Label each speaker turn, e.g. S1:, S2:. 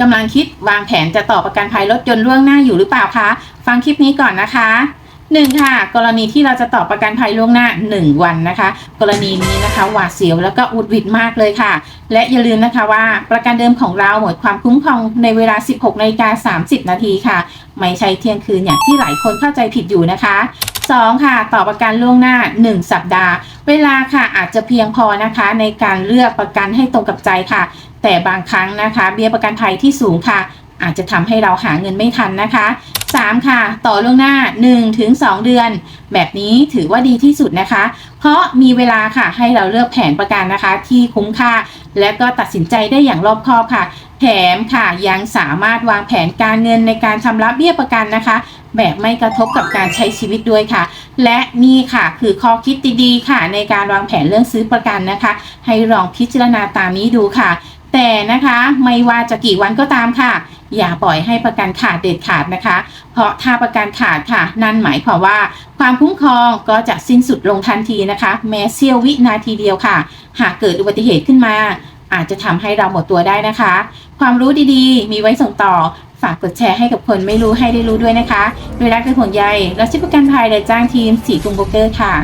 S1: กำลังคิดวางแผนจะต่อประกันภัยรถยนต์ล่วงหน้าอยู่หรือเปล่าคะ ฟังคลิปนี้ก่อนนะคะหนึ่งค่ะ กรณีที่เราจะต่อประกันภัยล่วงหน้า 1 วันนะคะ กรณีนี้นะคะหวาดเสียวแล้วก็อุดวิดมากเลยค่ะ และอย่าลืมนะคะว่าประกันเดิมของเราหมดความคุ้มครองในเวลา 16นาฬิกา30 นาทีค่ะ ไม่ใช่เที่ยงคืนอย่างที่หลายคนเข้าใจผิดอยู่นะคะ 2ค่ะต่อประกันล่วงหน้า 1 สัปดาห์ เวลาค่ะอาจจะเพียงพอนะคะ ในการเลือกประกันให้ตรงกับใจค่ะ แต่บางครั้งนะคะ เบี้ยประกันภัยที่สูงค่ะ อาจจะทำให้เราหาเงินไม่ทันนะคะ 3 ค่ะ ต่อล่วงหน้า 1-2ถึง2เดือน แบบนี้ถือว่าดีที่สุดนะคะ เพราะมีเวลาค่ะให้เราเลือกแผนประกันนะคะ ที่คุ้มค่า และก็ตัดสินใจได้อย่างรอบคอบค่ะ แถมค่ะยังสามารถวางแผนการเงินในการชำระเบี้ยประกันนะคะ แบบไม่กระทบกับการใช้ชีวิตด้วยค่ะ และนี่ค่ะคือข้อคิดดีๆค่ะ ในการวางแผนเรื่องซื้อประกันนะคะ ให้ลองพิจารณาตามนี้ดูค่ะ แต่นะคะไม่ว่าจะกี่วันก็ตามค่ะ อย่าปล่อยให้ประกันขาดเด็ดขาดนะคะ เพราะถ้าประกันขาดค่ะ นั่นหมายความว่า ความคุ้มครองก็จะสิ้นสุดลงทันทีนะคะ แม้เสี้ยววินาทีเดียวค่ะ หากเกิดอุบัติเหตุขึ้นมา อาจจะทำให้เราหมดตัวได้นะคะ ความรู้ดีๆ มีไว้ส่งต่อ ฝากกดแชร์ให้กับคนไม่รู้ให้ได้รู้ด้วยนะคะ โดยรักและห่วงใยและชิปประกันภัยและจ้างทีมสีกรุงโบเกอร์ค่ะ